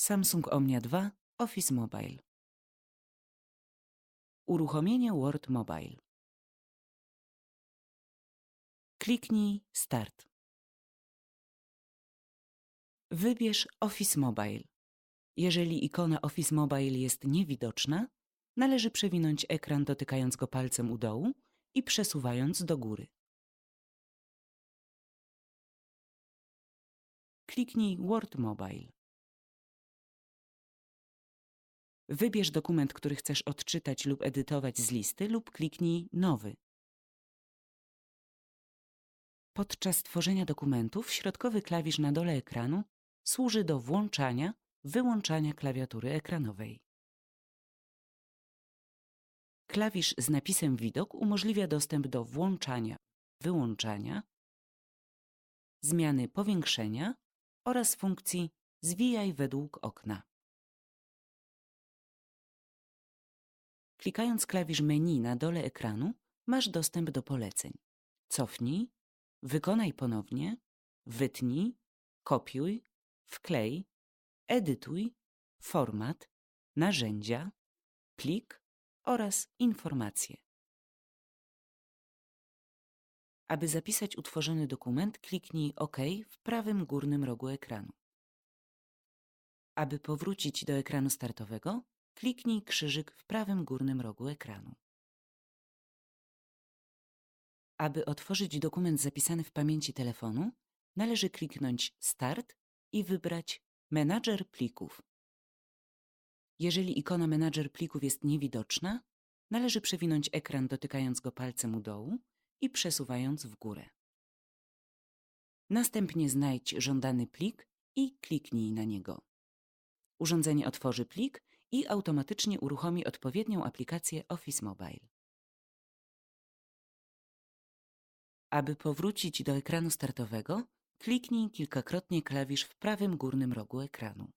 Samsung Omnia 2 Office Mobile. Uruchomienie Word Mobile. Kliknij Start. Wybierz Office Mobile. Jeżeli ikona Office Mobile jest niewidoczna, należy przewinąć ekran dotykając go palcem u dołu i przesuwając do góry. Kliknij Word Mobile. Wybierz dokument, który chcesz odczytać lub edytować z listy lub kliknij Nowy. Podczas tworzenia dokumentów środkowy klawisz na dole ekranu służy do włączania, wyłączania klawiatury ekranowej. Klawisz z napisem Widok umożliwia dostęp do włączania, wyłączania, zmiany powiększenia oraz funkcji Zwijaj według okna. Klikając klawisz menu na dole ekranu masz dostęp do poleceń. Cofnij, wykonaj ponownie, wytnij, kopiuj, wklej, edytuj, format, narzędzia, plik oraz informacje. Aby zapisać utworzony dokument, kliknij OK w prawym górnym rogu ekranu. Aby powrócić do ekranu startowego, kliknij krzyżyk w prawym górnym rogu ekranu. Aby otworzyć dokument zapisany w pamięci telefonu, należy kliknąć Start i wybrać Menadżer plików. Jeżeli ikona Menadżer plików jest niewidoczna, należy przewinąć ekran dotykając go palcem u dołu i przesuwając w górę. Następnie znajdź żądany plik i kliknij na niego. Urządzenie otworzy plik i automatycznie uruchomi odpowiednią aplikację Office Mobile. Aby powrócić do ekranu startowego, kliknij kilkakrotnie klawisz w prawym górnym rogu ekranu.